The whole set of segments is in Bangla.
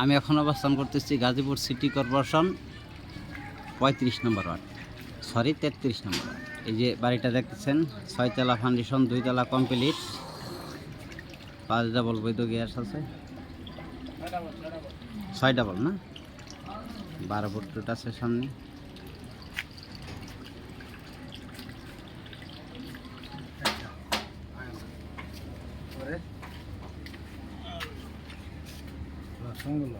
আমি এখন অবস্থান করতেছি গাজীপুর সিটি কর্পোরেশন, পঁয়ত্রিশ নম্বর ওয়ার্ড। সরি তেত্রিশ নম্বর ওয়ার্ড। এই যে বাড়িটা দেখতেছেন, ছয়তলা ফাউন্ডেশন দুইতলা কমপ্লিট পাঁচ ডাবল বৈধ গ্যাস আছে। ছয় ডাবল না? বারো ফুট আছে সামনে। সঙ্গল।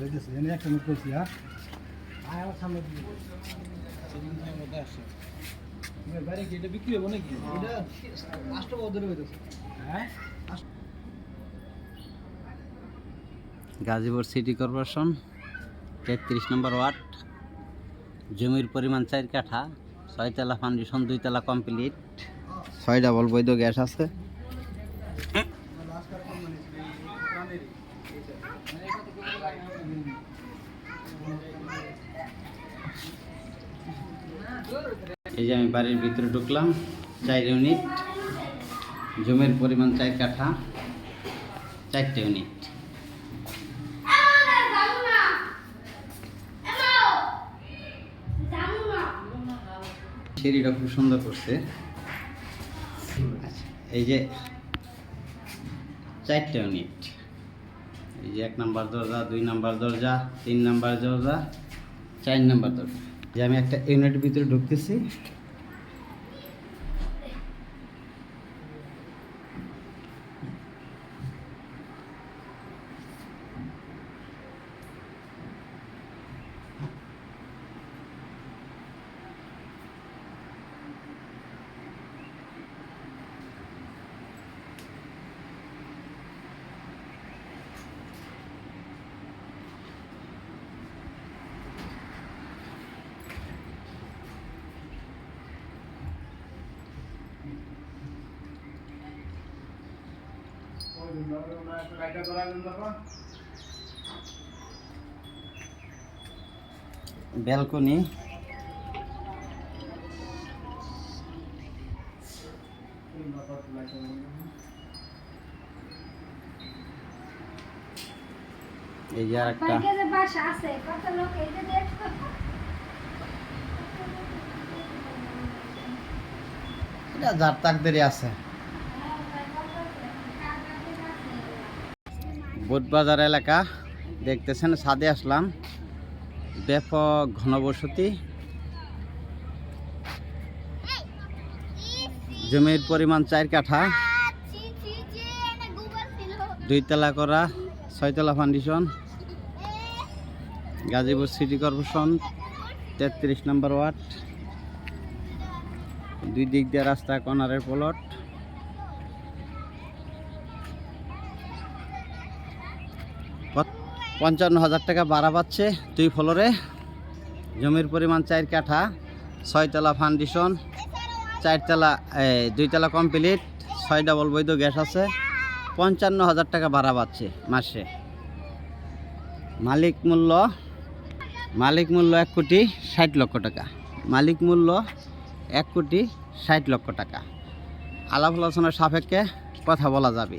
রেখেছে এনে একটা মিনিট করছি হ্যাঁ? আমার সামনে বাইরে কি এটা বিক্রি হব নাকি এটা আষ্টটা ধরে হইতেছে হ্যাঁ গাজীপুর সিটি কর্পোরেশন তেত্রিশ নম্বর ওয়ার্ড জমির পরিমাণ চার কাঠা ছয়তলা ফাউন্ডেশন দুইতলা কমপ্লিট ছয় ডাবল বৈধ গ্যাস আছে। এই যে আমি বাড়ির ভিতরে ঢুকলাম, চার ইউনিট জমির পরিমাণ চার কাঠা, চারটে ইউনিট সিঁড়িটা খুব সুন্দর করছে। আচ্ছা এই যে চারটে ইউনিট এই যে এক নাম্বার দরজা, দুই নাম্বার দরজা, তিন নাম্বার দরজা, চার নাম্বার দরজা। যে আমি একটা ইউনিট ভিতরে ঢুকতেছি। ব্যালকনি এই যে আর একটা বাইরে বাসা আছে কত লোক এই যে দেখো। এটা যার তাকদেরই আছে। বোটবাজার এলাকা। দেখতেছেন, ছাদে আসলাম। ব্যাপক ঘনবসতি। জমির পরিমাণ চার কাঠা। দুইতলা করা, ছয়তলা ফাউন্ডেশন। গাজীপুর সিটি কর্পোরেশন, তেত্রিশ নম্বর ওয়ার্ড। দুই দিক দিয়ে রাস্তা কর্নারের প্লট। পঞ্চান্ন হাজার টাকা বাড়া পাচ্ছে দুই ফ্লোরে। জমির পরিমাণ চার কাঠা, ছয়তলা ফাউন্ডেশন চারতলা দুইতলা কমপ্লিট ছয় ডাবল বৈধ গ্যাস আছে। পঞ্চান্ন হাজার টাকা ভাড়া পাচ্ছে মাসে। মালিক মূল্য মালিক মূল্য এক কোটি ষাট লক্ষ টাকা। মালিক মূল্য এক কোটি ষাট লক্ষ টাকা। আলাপ আলোচনার সাপেক্ষে কথা বলা যাবে।